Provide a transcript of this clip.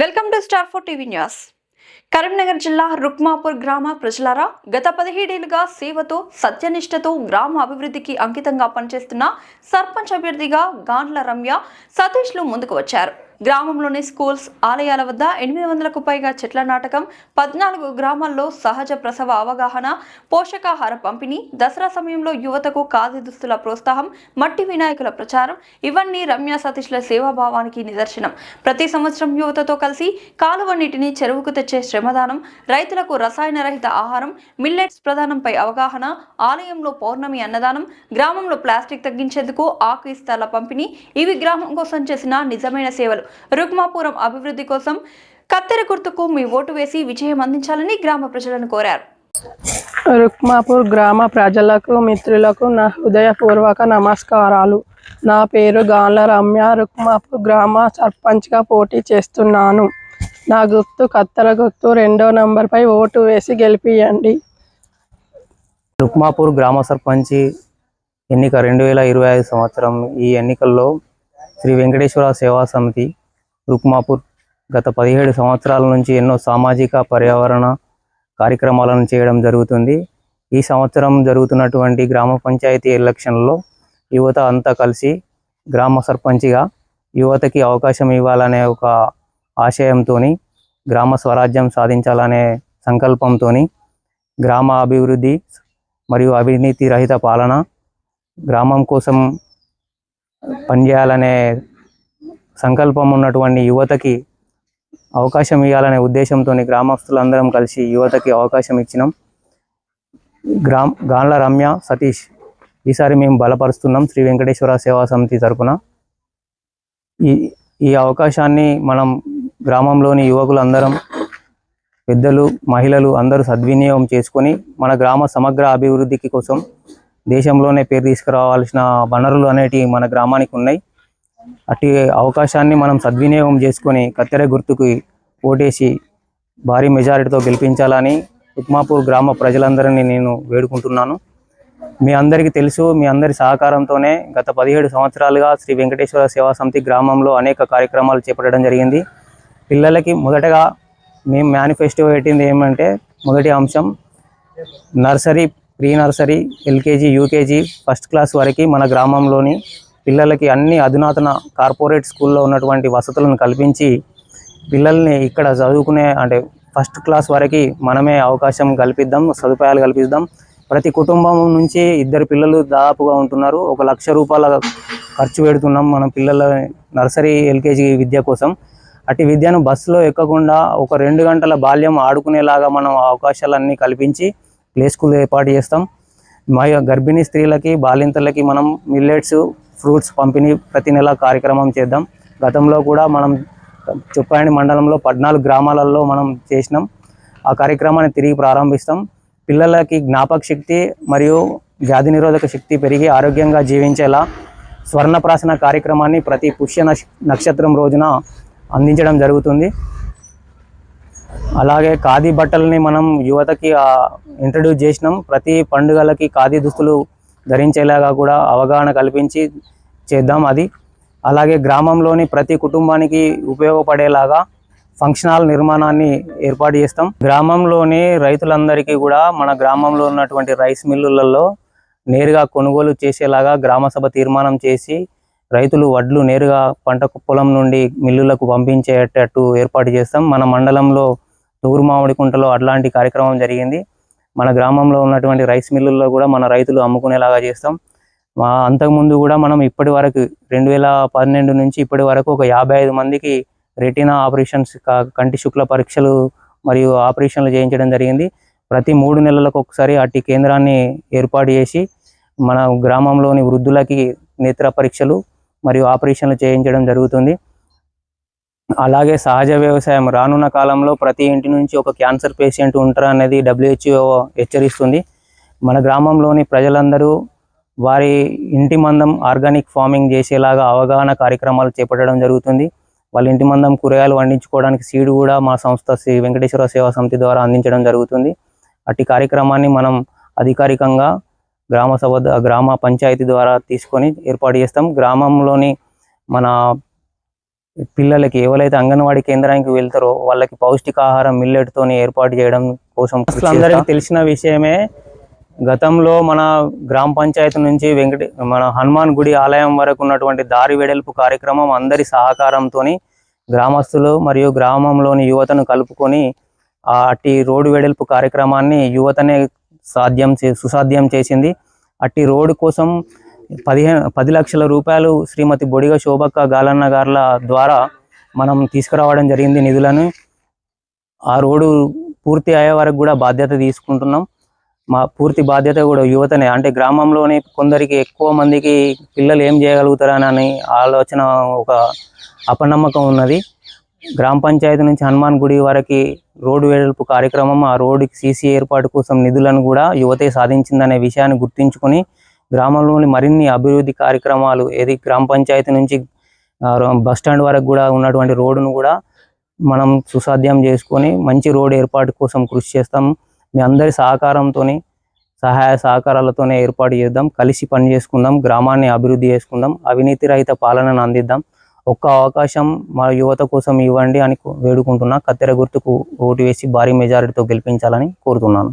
Welcome to star four TV news. Karimnagar జిల్లా రుక్మాపూర్ గ్రామ ప్రజలారా గత పదిహేడేళ్ళుగా సేవతో సత్యనిష్టతో గ్రామ అభివృద్ధికి అంకితంగా పనిచేస్తున్న సర్పంచ్ అభ్యర్థిగా గాండ్ల రమ్య సతీష్లు ముందుకు వచ్చారు. గ్రామంలోని స్కూల్స్ ఆలయాల వద్ద ఎనిమిది వందలకు పైగా చెట్ల నాటకం పద్నాలుగు గ్రామాల్లో సహజ ప్రసవ అవగాహన పోషకాహార పంపిణీ దసరా సమయంలో యువతకు ఖాదీ దుస్తుల ప్రోత్సాహం మట్టి వినాయకుల ప్రచారం ఇవన్నీ రమ్య సతీష్ల సేవాభావానికి నిదర్శనం. ప్రతి సంవత్సరం యువతతో కలిసి కాలువ నీటిని చెరువుకు తెచ్చే శ్రమదానం రైతులకు రసాయన రహిత ఆహారం మిల్లెట్స్ ప్రదానంపై అవగాహన ఆలయంలో పౌర్ణమి అన్నదానం గ్రామంలో ప్లాస్టిక్ తగ్గించేందుకు ఆకు ఇస్తాల పంపిణీ ఇవి గ్రామం కోసం చేసిన నిజమైన సేవలు. రుక్మాపురం అభివృద్ధి కోసం కత్తెర గుర్తుకు మీ ఓటు వేసి విజయం అందించాలని గ్రామ ప్రజలను కోరారు. రుక్మాపూర్ గ్రామ ప్రజలకు మిత్రులకు నా హృదయపూర్వక నమస్కారాలు. నా పేరు గాన్ల రమ్య. రుక్మాపూర్ గ్రామ సర్పంచ్గా పోటీ చేస్తున్నాను. నా గుర్తు కత్తెర గుర్తు రెండో నంబర్పై ఓటు వేసి గెలిపియండి. రుక్మాపూర్ గ్రామ సర్పంచి ఎన్నిక రెండు వేల ఇరవై ఐదు సంవత్సరం ఈ ఎన్నికల్లో శ్రీ వెంకటేశ్వర సేవా సమితి రుక్మాపూర్ గత పదిహేడు సంవత్సరాల నుంచి ఎన్నో సామాజిక పర్యావరణ కార్యక్రమాలను చేయడం జరుగుతుంది. ఈ సంవత్సరం జరుగుతున్నటువంటి గ్రామ పంచాయతీ ఎలక్షన్లో యువత అంతా కలిసి గ్రామ సర్పంచిగా యువతకి అవకాశం ఇవ్వాలనే ఒక ఆశయంతో గ్రామ స్వరాజ్యం సాధించాలనే సంకల్పంతో గ్రామ అభివృద్ధి మరియు అవినీతి రహిత పాలన గ్రామం కోసం పనిచేయాలనే సంకల్పం ఉన్నటువంటి యువతకి అవకాశం ఇవ్వాలనే ఉద్దేశంతో గ్రామస్తులందరం కలిసి యువతకి అవకాశం ఇచ్చినాం. గ్రామ్ గాన్ల రమ్య సతీష్ ఈసారి మేము బలపరుస్తున్నాం శ్రీ వెంకటేశ్వర సేవా సమితి తరఫున ఈ ఈ అవకాశాన్ని మనం గ్రామంలోని యువకులందరం పెద్దలు మహిళలు అందరూ సద్వినియోగం చేసుకొని మన గ్రామ సమగ్ర అభివృద్ధికి కోసం దేశంలోనే పేరు తీసుకురావాల్సిన వనరులు అనేటివి మన గ్రామానికి ఉన్నాయి. అట్టి అవకాశాన్ని మనం సద్వినియోగం చేసుకొని కత్తెర గుర్తుకు ఓటేసి భారీ మెజారిటీతో గెలిపించాలని ఉక్మాపూర్ గ్రామ ప్రజలందరినీ నేను వేడుకుంటున్నాను. మీ అందరికీ తెలుసు మీ అందరి సహకారంతోనే గత పదిహేడు సంవత్సరాలుగా శ్రీ వెంకటేశ్వర సేవా సమితి గ్రామంలో అనేక కార్యక్రమాలు చేపట్టడం జరిగింది. పిల్లలకి మొదటగా మేము మేనిఫెస్టో పెట్టింది ఏమంటే మొదటి అంశం nursery pre nursery LKG UKG first class వరకు మన గ్రామంలోని పిల్లలకి అన్ని అధునాతన కార్పొరేట్ స్కూల్లో ఉన్నటువంటి వసతులను కల్పించి పిల్లల్ని ఇక్కడ చదువుకునే అంటే ఫస్ట్ క్లాస్ వరకు మనమే అవకాశం కల్పిద్దాం సదుపాయాలు కల్పిద్దాం. ప్రతి కుటుంబం నుంచి ఇద్దరు పిల్లలు దాదాపుగా ఉంటున్నారు. ఒక లక్ష రూపాయల ఖర్చు పెడుతున్నాం మన పిల్లల నర్సరీ ఎల్కేజీ విద్య కోసం. అటు విద్యను బస్సులో ఎక్కకుండా ఒక రెండు గంటల బాల్యం ఆడుకునేలాగా మనం అవకాశాలన్నీ కల్పించి ప్లే స్కూల్ ఏర్పాటు చేస్తాం. మా గర్భిణీ స్త్రీలకి బాలింతలకి మనం మిల్లెట్స్ ఫ్రూట్స్ పంపిణీ ప్రతి నెల కార్యక్రమం చేద్దాం. గతంలో కూడా మనం చుప్పాయని మండలంలో పద్నాలుగు గ్రామాలలో మనం చేసినాం. ఆ కార్యక్రమాన్ని తిరిగి ప్రారంభిస్తాం. పిల్లలకి జ్ఞాపక శక్తి మరియు వ్యాధి నిరోధక శక్తి పెరిగి ఆరోగ్యంగా జీవించేలా స్వర్ణప్రాసన కార్యక్రమాన్ని ప్రతి పుష్య నక్షత్రం రోజున అందించడం జరుగుతుంది. అలాగే ఖాదీ బట్టల్ని మనం యువతకి ఇంట్రడ్యూస్ చేసినాం. ప్రతి పండుగలకి ఖాదీ దుస్తులు ధరించేలాగా కూడా అవగాహన కల్పించి చేద్దాం అది. అలాగే గ్రామంలోని ప్రతి కుటుంబానికి ఉపయోగపడేలాగా ఫంక్షన్ హాల్ నిర్మాణాన్ని ఏర్పాటు చేస్తాం. గ్రామంలోని రైతులందరికీ కూడా మన గ్రామంలో ఉన్నటువంటి రైస్ మిల్లులలో నేరుగా కొనుగోలు చేసేలాగా గ్రామ సభ తీర్మానం చేసి రైతులు వడ్లు నేరుగా పంట పొలం నుండి మిల్లులకు పంపించేటట్టు ఏర్పాటు చేస్తాం. మన మండలంలో తూరు మామిడికుంటలో అట్లాంటి కార్యక్రమం జరిగింది. మన గ్రామంలో ఉన్నటువంటి రైస్ మిల్లుల్లో కూడా మన రైతులు అమ్ముకునేలాగా చేస్తాం. మా అంతకుముందు కూడా మనం ఇప్పటి వరకు రెండు వేల పన్నెండు నుంచి ఇప్పటి వరకు ఒక యాభై ఐదు మందికి రెటీనా ఆపరేషన్స్ కంటి శుక్ల పరీక్షలు మరియు ఆపరేషన్లు చేయించడం జరిగింది. ప్రతి మూడు నెలలకు ఒకసారి అట్టి కేంద్రాన్ని ఏర్పాటు చేసి మన గ్రామంలోని వృద్ధులకి నేత్ర పరీక్షలు మరియు ఆపరేషన్లు చేయించడం జరుగుతుంది. అలాగే సహజ వ్యవసాయం రానున్న కాలంలో ప్రతి ఇంటి నుంచి ఒక క్యాన్సర్ పేషెంట్ ఉంటారు అనేది డబ్ల్యూహెచ్ఓ హెచ్చరిస్తుంది. మన గ్రామంలోని ప్రజలందరూ వారి ఇంటి మందం ఆర్గానిక్ ఫార్మింగ్ చేసేలాగా అవగాహన కార్యక్రమాలు చేపట్టడం జరుగుతుంది. వాళ్ళ ఇంటి మందం కూరగాయలు పండించుకోవడానికి సీడ్ కూడా మా సంస్థ శ్రీ వెంకటేశ్వర సేవా సమితి ద్వారా అందించడం జరుగుతుంది. అట్టి కార్యక్రమాన్ని మనం అధికారికంగా గ్రామ సభ ద- గ్రామ పంచాయతీ ద్వారా తీసుకొని ఏర్పాటు చేస్తాం. గ్రామంలోని మన పిల్లలకి ఎవరైతే అంగన్వాడీ కేంద్రానికి వెళ్తారో వాళ్ళకి పౌష్టికాహారం మిల్లెట్ ఏర్పాటు చేయడం కోసం అందరికీ తెలిసిన విషయమే గతంలో మన గ్రామ పంచాయతీ నుంచి వెంకట మన హనుమాన్ గుడి ఆలయం వరకు ఉన్నటువంటి దారి వెడల్పు కార్యక్రమం అందరి సహకారంతోని గ్రామస్తులు మరియు గ్రామంలోని యువతను కలుపుకొని అట్టి రోడ్డు వెడల్పు కార్యక్రమాన్ని యువతనే సాధ్యం చే సుసాధ్యం చేసింది. అట్టి రోడ్డు కోసం పదిహేను పది లక్షల రూపాయలు శ్రీమతి బొడిగ శోభక్క గాలన్న గార్ల ద్వారా మనం తీసుకురావడం జరిగింది నిధులను. ఆ రోడ్డు పూర్తి అయ్యే వరకు కూడా బాధ్యత తీసుకుంటున్నాం. మా పూర్తి బాధ్యత కూడా యువతనే. అంటే గ్రామంలోని కొందరికి ఎక్కువ మందికి పిల్లలు ఏం చేయగలుగుతారని ఆలోచన ఒక అపనమ్మకం ఉన్నది. గ్రామ పంచాయతీ నుంచి హనుమాన్ గుడి వరకు రోడ్డు వెడల్పు కార్యక్రమం ఆ రోడ్డుకి సీసీ ఏర్పాటు కోసం నిధులను కూడా యువతే సాధించిందనే విషయాన్ని గుర్తుంచుకొని గ్రామంలోని మరిన్ని అభివృద్ధి కార్యక్రమాలు ఏది గ్రామ పంచాయతీ నుంచి బస్ స్టాండ్ వరకు కూడా ఉన్నటువంటి రోడ్డును కూడా మనం సుసాధ్యం చేసుకొని మంచి రోడ్ ఏర్పాటు కోసం కృషి చేస్తాం. మీ అందరి సహకారంతో సహాయ సహకారాలతోనే ఏర్పాటు చేద్దాం. కలిసి పని చేసుకుందాం. గ్రామాన్ని అభివృద్ధి చేసుకుందాం. అవినీతి రహిత పాలనను అందిద్దాం. ఒక్క అవకాశం మా యువత కోసం ఇవ్వండి అని వేడుకుంటున్నా. కత్తెర గుర్తుకు ఓటు వేసి భారీ మెజారిటీతో గెలిపించాలని కోరుతున్నాను.